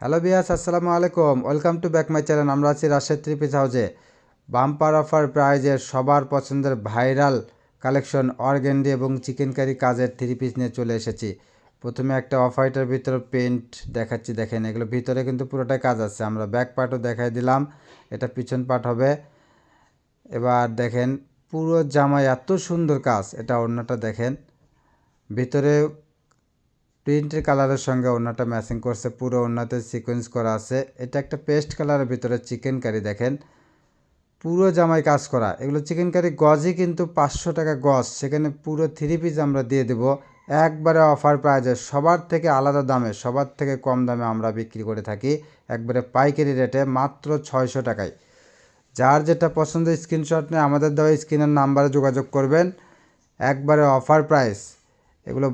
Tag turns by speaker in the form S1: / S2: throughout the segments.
S1: Hello বিয়াস আসসালামু আলাইকুম। Welcome to back my channel. আমরা আছি রাজশাহী থ্রি পিস হাউসে। বাম্পার অফার প্রাইজের সবার পছন্দের ভাইরাল কালেকশন অর্গেন্ডি এবং চিকেন কারি কাজের থ্রি পিস নিয়ে চলে এসেছি। প্রথমে একটা অফ ভিতরে পেন্ট দেখাচ্ছি। দেখেন, এগুলো ভিতরে কিন্তু পুরোটাই কাজ আছে। আমরা ব্যাক পার্টও দেখাই দিলাম। এটা পিছন পার্ট হবে। এবার দেখেন, পুরো জামায় এত সুন্দর কাজ। এটা অন্যটা দেখেন। ভিতরে প্রিন্টের কালারের সঙ্গে ওড়নাটা ম্যাচিং করছে, পুরো ওড়নাতে সিকোয়েন্স করা আছে। এটা একটা পেস্ট কালারের ভিতরে চিকেন কারি দেখেন। পুরো জামাই কাজ করা। এগুলো চিকেন কারি গজই কিন্তু পাঁচশো টাকা গজ। সেখানে পুরো থ্রি পিস আমরা দিয়ে দেবো। একবারে অফার প্রাইজে সবার থেকে আলাদা দামে, সবার থেকে কম দামে আমরা বিক্রি করে থাকি। একবারে পাইকারি রেটে মাত্র ছয়শো টাকায়। যার যেটা পছন্দ স্ক্রিনশট নিয়ে, আমাদের দেওয়া স্ক্রিনের নাম্বারে যোগাযোগ করবেন। একবারে অফার প্রাইস এগুলো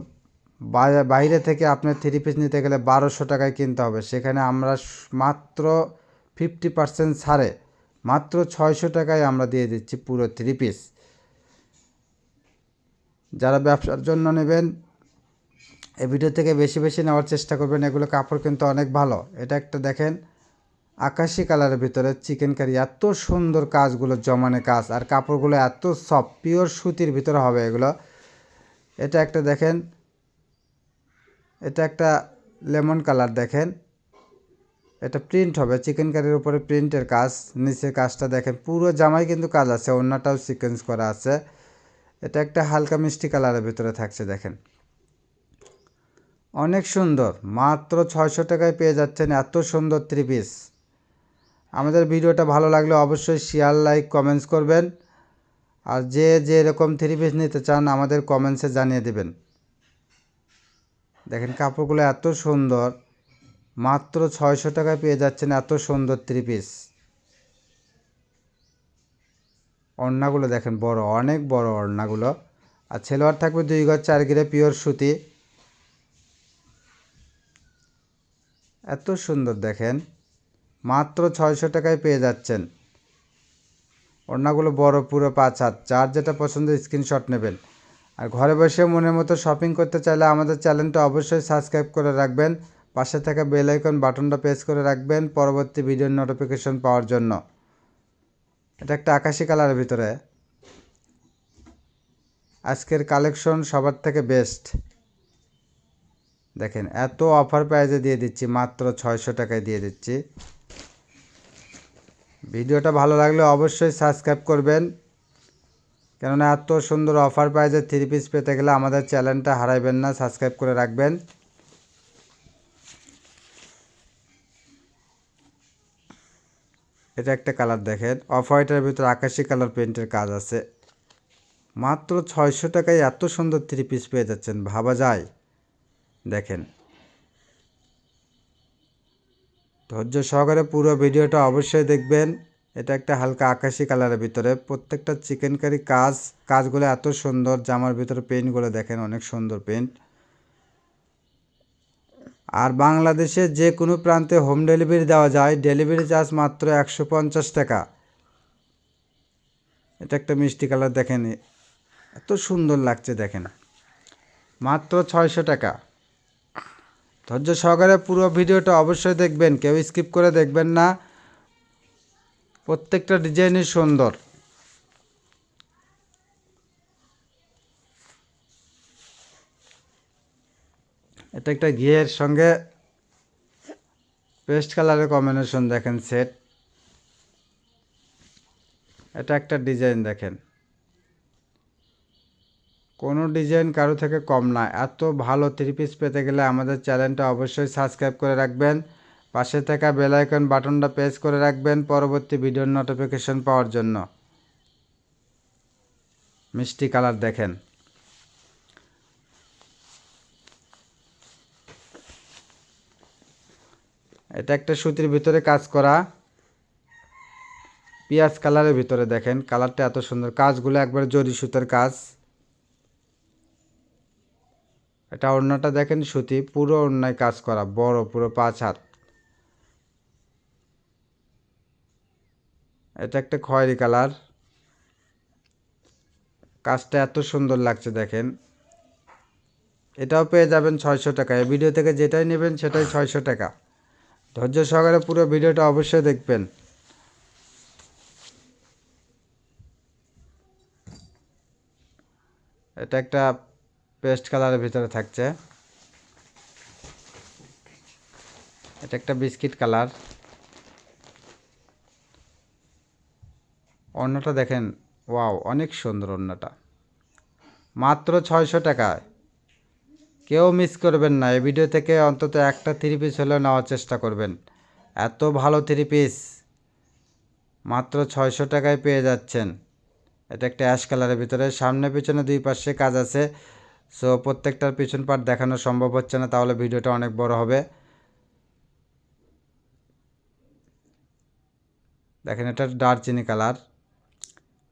S1: বাইরে থেকে আপনার থ্রি পিস নিতে গেলে বারোশো টাকায় কিনতে হবে। সেখানে আমরা মাত্র ফিফটি পার্সেন্ট ছাড়ে, মাত্র ছয়শো টাকায় আমরা দিয়ে দিচ্ছি পুরো থ্রি পিস যারা ব্যবসার জন্য নেবেন, এই ভিডিও থেকে বেশি বেশি নেওয়ার চেষ্টা করবেন, এগুলো কাপড় কিন্তু অনেক ভালো। এটা একটা দেখেন, আকাশি কালারের ভিতরে চিকেন কারি এত সুন্দর কাজগুলো, জমানে কাজ, আর কাপড়গুলো এত সফট পিওর সুতির ভিতরে হবে এগুলো। এটা একটা দেখেন এটা একটা লেমন কালার দেখেন। এটা প্রিন্ট হবে চিকেন কারির উপরে প্রিন্টের কাজ, নিচের কাজটা দেখেন। পুরো জামাই কিন্তু কাজ আছে অন্যটাও সিকোয়েন্স করা আছে। এটা একটা হালকা মিষ্টি কালারের ভিতরে থাকছে, দেখেন। অনেক সুন্দর, মাত্র ছয়শো টাকায় পেয়ে যাচ্ছেন, এত সুন্দর থ্রি পিস আমাদের ভিডিওটা ভালো লাগলে অবশ্যই শেয়ার লাইক কমেন্টস করবেন। আর যে যে এরকম থ্রি পিস নিতে চান, আমাদের কমেন্টসে জানিয়ে দেবেন। দেখেন কাপড়গুলো এত সুন্দর। মাত্র ছয়শো টাকায় পেয়ে যাচ্ছেন এত সুন্দর থ্রি পিস ওড়নাগুলো দেখেন বড়, অনেক বড় ওড়নাগুলো আর ছেলোয়ার থাকবে দুই গজ চার গিরে পিওর সুতি। এত সুন্দর দেখেন। মাত্র ছয়শো টাকায় পেয়ে যাচ্ছেন। ওড়নাগুলো বড়, পুরো পাঁচ হাত। যার যেটা পছন্দ স্ক্রিনশট নেবেন। আর ঘরে বসে মনের মতো শপিং করতে চাইলে আমাদের চ্যানেলটা অবশ্যই সাবস্ক্রাইব করে রাখবেন। পাশে থাকা বেল আইকন বাটনটা প্রেস করে রাখবেন পরবর্তী ভিডিওর নোটিফিকেশন পাওয়ার জন্য। এটা একটা আকাশি কালারের ভিতরে। আজকের কালেকশন সবার থেকে বেস্ট দেখেন, এত অফার প্রাইজে দিয়ে দিচ্ছি, মাত্র ছয়শো টাকায় দিয়ে দিচ্ছি। ভিডিওটা ভালো লাগলে অবশ্যই সাবস্ক্রাইব করবেন। কেননা এত সুন্দর অফার প্রাইজে থ্রি পিস পেতে গেলে আমাদের চ্যানেলটা হারাইবেন না সাবস্ক্রাইব করে রাখবেন। এটা একটা কালার দেখেন। অফ হোয়াইটের ভিতরে আকাশি কালার পেন্টের কাজ আছে। মাত্র ছয়শো টাকায় এত সুন্দর থ্রি পিস পেয়ে যাচ্ছেন, ভাবা যায়? দেখেন। ধৈর্য সহকারে পুরো ভিডিওটা অবশ্যই দেখবেন। এটা একটা হালকা আকাশি কালারের ভিতরে। প্রত্যেকটা চিকেন কারি কাজ, কাজগুলো এত সুন্দর, জামার ভিতরে পেন্টগুলো দেখেন, অনেক সুন্দর পেন্ট আর বাংলাদেশে যে কোনো প্রান্তে হোম ডেলিভারি দেওয়া যায়। ডেলিভারি চার্জ মাত্র একশো পঞ্চাশ টাকা। এটা একটা মিষ্টি কালার দেখেন, এত সুন্দর লাগছে দেখেন। মাত্র ছয়শো টাকা। ধৈর্য সহকারে পুরো ভিডিওটা অবশ্যই দেখবেন, কেউ স্কিপ করে দেখবেন না। প্রত্যেকটা ডিজাইনই সুন্দর। এটা একটা ঘিয়ের সঙ্গে পেস্ট কালারের কম্বিনেশন দেখেন, সেট। এটা একটা ডিজাইন দেখেন। কোনো ডিজাইন কারও থেকে কম না। এত ভালো থ্রি পিস পেতে গেলে আমাদের চ্যানেলটা অবশ্যই সাবস্ক্রাইব করে রাখবেন। পাশে থাকা বেলাইকন বাটনটা প্রেস করে রাখবেন পরবর্তী ভিডিওর নোটিফিকেশন পাওয়ার জন্য। মিষ্টি কালার দেখেন। এটা একটা সুতির ভিতরে কাজ করা। পেঁয়াজ কালারের ভিতরে দেখেন, কালারটা এত সুন্দর। কাজগুলো একবার জরি সুতার কাজ। এটা ওড়নাটা দেখেন সুতি, পুরো ওড়নায় কাজ করা, বড়, পুরো পাঁচ হাত। এটা একটা খয়েরি কালার। কাজটা এত সুন্দর লাগছে দেখেন। এটাও পেয়ে যাবেন ছয়শো টাকা। এই ভিডিও থেকে যেটাই নেবেন সেটাই ছয়শো টাকা। ধৈর্য সহকারে পুরো ভিডিওটা অবশ্যই দেখবেন। এটা একটা পেস্ট কালারের ভিতরে থাকছে। এটা একটা বিস্কিট কালার। অন্যটা দেখেন, ওয়াও, অনেক সুন্দর অন্যটা। মাত্র ছয়শো টাকায়। কেউ মিস করবেন না, এই ভিডিও থেকে অন্তত একটা থ্রি পিস হলেও নেওয়ার চেষ্টা করবেন। এত ভালো থ্রি পিস মাত্র ছয়শো টাকায় পেয়ে যাচ্ছেন। এটা একটা অ্যাশ কালারের ভিতরে। সামনে পিছনে দুই পাশে কাজ আছে। সো প্রত্যেকটার পিছন পার্ট দেখানো সম্ভব হচ্ছে না, তাহলে ভিডিওটা অনেক বড় হবে। দেখেন, এটা দারচিনি কালার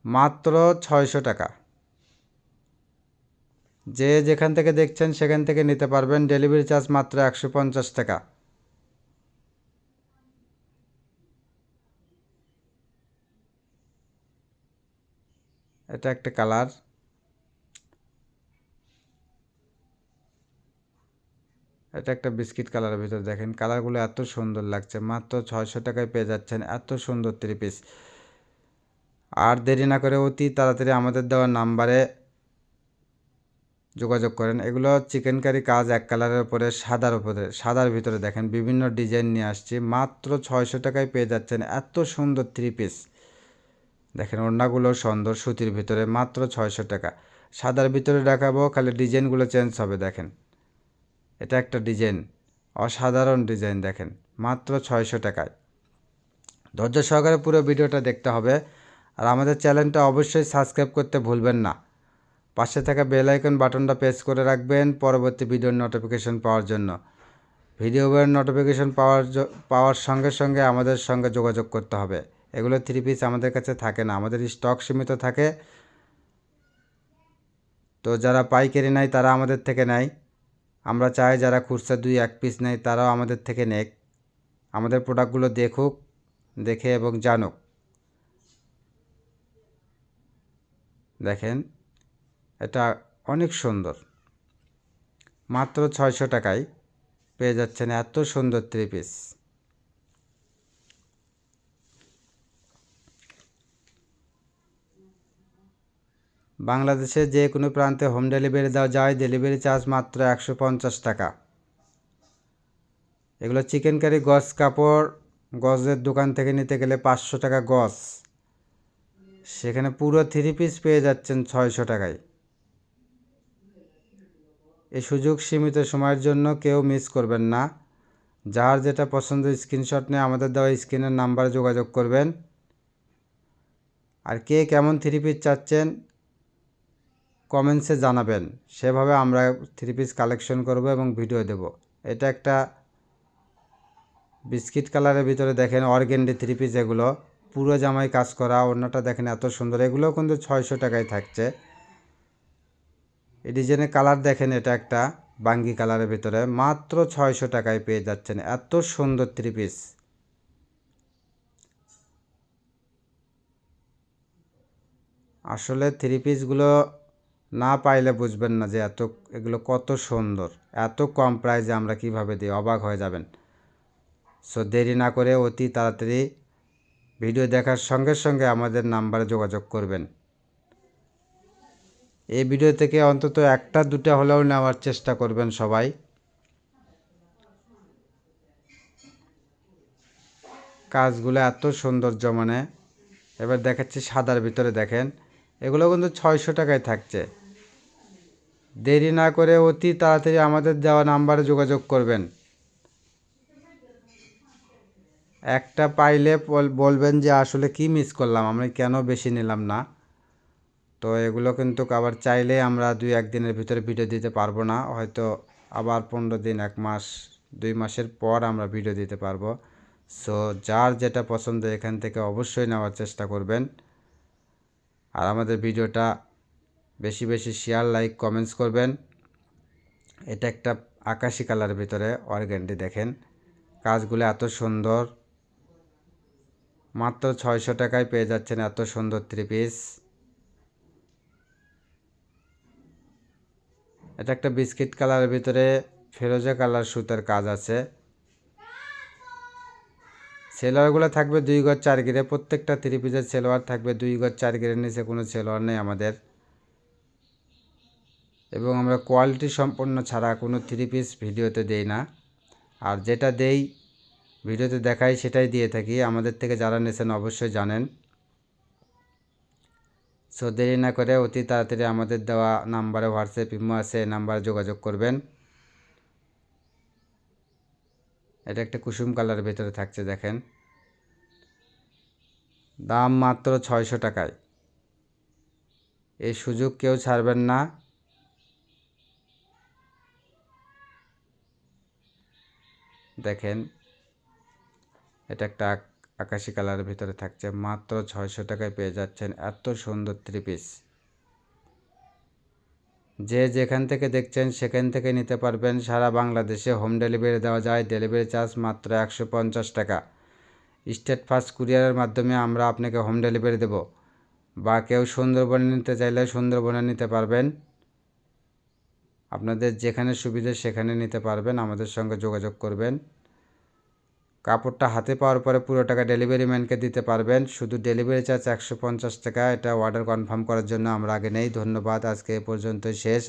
S1: মাত্র ছয়শো টাকা। যে যেখান থেকে দেখছেন সেখান থেকে নিতে পারবেন ডেলিভারি চার্জ মাত্র একশো পঞ্চাশ টাকা। এটা একটা কালার। এটা একটা বিস্কিট কালারের ভিতরে দেখেন। কালারগুলো এত সুন্দর লাগছে। মাত্র ছয়শো টাকায় পেয়ে যাচ্ছেন। এত সুন্দর থ্রি পিস আর দেরি না করে অতি তাড়াতাড়ি আমাদের দেওয়া নাম্বারে যোগাযোগ করেন। এগুলো চিকেন কারি কাজ এক কালারের উপরে, সাদার উপরে, সাদার ভিতরে দেখেন বিভিন্ন ডিজাইন নিয়ে আসছি। মাত্র ছয়শো টাকায় পেয়ে যাচ্ছেন এত সুন্দর থ্রি পিস দেখেন ওড়নাগুলো সুন্দর সুতির ভিতরে, মাত্র ছয়শো টাকা। সাদার ভিতরে দেখাবো, খালি ডিজাইনগুলো চেঞ্জ হবে, দেখেন। এটা একটা ডিজাইন, অসাধারণ ডিজাইন, দেখেন, মাত্র ছয়শো টাকায়। ধৈর্য সহকারে পুরো ভিডিওটা দেখতে হবে। আর আমাদের চ্যানেলটা অবশ্যই সাবস্ক্রাইব করতে ভুলবেন না। পাশে থাকা বেল আইকন বাটনটা প্রেস করে রাখবেন পরবর্তী ভিডিওর নোটিফিকেশন পাওয়ার জন্য। ভিডিওর নোটিফিকেশন পাওয়ার পাওয়ার সঙ্গে সঙ্গে আমাদের সঙ্গে যোগাযোগ করতে হবে। এগুলো থ্রি পিস আমাদের কাছে থাকে না, আমাদের স্টক সীমিত থাকে। তো যারা পাইকারি নেয় তারা আমাদের থেকে নেয়। আমরা চাই যারা খুচরা দুই এক পিস নেয় তারাও আমাদের থেকে নেক। আমাদের প্রোডাক্টগুলো দেখুক, দেখে এবং জানুক। দেখেন, এটা অনেক সুন্দর। মাত্র ছয়শো টাকায় পেয়ে যাচ্ছেন এত সুন্দর থ্রি পিস বাংলাদেশে যে কোনো প্রান্তে হোম ডেলিভারি দেওয়া যায় ডেলিভারি চার্জ মাত্র একশো পঞ্চাশ টাকা। এগুলো চিকেন কারি গজ কাপড়, গজের দোকান থেকে নিতে গেলে পাঁচশো টাকা গজ। সেখানে পুরো থ্রি পিস পেয়ে যাচ্ছেন ছয়শো টাকায়। এই সুযোগ সীমিত সময়ের জন্য কেউ মিস করবেন না। যার যেটা পছন্দ স্ক্রিনশট নিয়ে আমাদের দেওয়া স্ক্রিনের নাম্বারে যোগাযোগ করবেন। আর কে কেমন থ্রি পিস চাচ্ছেন কমেন্টসে জানাবেন। সেভাবে আমরা থ্রি পিস কালেকশন করব এবং ভিডিও দেব। এটা একটা বিস্কিট কালারের ভিতরে দেখেন অর্গেন্ডি থ্রি পিস এগুলো। পুরো জামাই কাজ করা অন্যটা দেখেন এত সুন্দর। এগুলোও কিন্তু ছয়শো টাকায় থাকছে। এই ডিজাইনের কালার দেখেন এটা একটা, বাঙ্গি কালারের ভিতরে। মাত্র ছয়শো টাকায় পেয়ে যাচ্ছেন। এত সুন্দর থ্রি পিস আসলে থ্রি পিসগুলো না পাইলে বুঝবেন না যে এত, এগুলো কত সুন্দর। এত কম প্রাইসে আমরা কীভাবে দিই? অবাক হয়ে যাবেন। সো দেরি না করে অতি তাড়াতাড়ি ভিডিও দেখার সঙ্গে সঙ্গে আমাদের নাম্বারে যোগাযোগ করবেন। এই ভিডিও থেকে অন্তত একটা, দুটা হলেও নেওয়ার চেষ্টা করবেন সবাই। কাজগুলো এত সৌন্দর্য মানে এবার দেখাচ্ছি সাদার ভিতরে দেখেন, এগুলো কিন্তু ছয়শো টাকায় থাকছে। দেরি না করে অতি তাড়াতাড়ি আমাদের দেওয়া নাম্বারে যোগাযোগ করবেন। একটা পাইলে বলবেন যে আসলে কি মিস করলাম? আমরা কেন বেশি নিলাম না? তো এগুলো কিন্তু আবার চাইলে আমরা দুই একদিনের ভিতরে ভিডিও দিতে পারব না। হয়তো আবার পনেরো দিন, এক মাস, দুই মাসের পর আমরা ভিডিও দিতে পারব। সো যার যেটা পছন্দ এখান থেকে অবশ্যই নেওয়ার চেষ্টা করবেন। আর আমাদের ভিডিওটা বেশি বেশি শেয়ার লাইক কমেন্টস করবেন। এটা একটা আকাশি কালারের ভিতরে অর্গ্যান্ডি দেখেন। কাজগুলো এত সুন্দর। মাত্র ছয়শো টাকায় পেয়ে যাচ্ছেন এত সুন্দর থ্রি পিস এটা একটা বিস্কিট কালারের ভিতরে ফেরোজা কালার সুতার কাজ আছে। সেলোয়ারগুলো থাকবে দুই গজ চার গিরে। প্রত্যেকটা থ্রি পিসের সেলোয়ার থাকবে দুই গজ চার গিরের নিচে কোনো সেলোয়ার নেই আমাদের। এবং আমরা কোয়ালিটি সম্পন্ন ছাড়া কোনো থ্রি পিস ভিডিওতে দেই না। আর যেটা দেই ভিডিওতে দেখাই, সেটাই দিয়ে থাকি। আমাদের থেকে যারা নেছেন অবশ্যই জানেন। সো দেরি না করে অতি তাড়াতাড়ি আমাদের দেওয়া নাম্বারে হোয়াটসঅ্যাপ ইমো আছে নাম্বারে যোগাযোগ করবেন। এটা একটা কুসুম কালারের ভেতরে থাকছে, দেখেন। দাম মাত্র ছয়শো টাকায়। এই সুযোগ কেউ ছাড়বেন না। দেখেন এটা একটা আক- আকাশি কালারের ভিতরে থাকছে। মাত্র ছয়শো টাকায় পেয়ে যাচ্ছেন এত সুন্দর থ্রি পিস যে যেখান থেকে দেখছেন সেখান থেকে নিতে পারবেন। সারা বাংলাদেশে হোম ডেলিভারি দেওয়া যায়। ডেলিভারি চার্জ মাত্র একশো পঞ্চাশ টাকা। স্টেট ফার্স্ট কুরিয়ারের মাধ্যমে আমরা আপনাকে হোম ডেলিভারি দেব। বা কেউ সুন্দরবনে নিতে চাইলে সুন্দরবনে নিতে পারবেন। আপনাদের যেখানে সুবিধে সেখানে নিতে পারবেন। আমাদের সঙ্গে যোগাযোগ করবেন। কাপড়টা হাতে পাওয়ার পরে পুরো টাকা ডেলিভারি ম্যানকে দিতে পারবেন। শুধু ডেলিভারি চার্জ একশো পঞ্চাশ টাকা, এটা অর্ডার কনফার্ম করার জন্য আমরা আগে নেই। ধন্যবাদ, আজকে এ পর্যন্ত শেষ।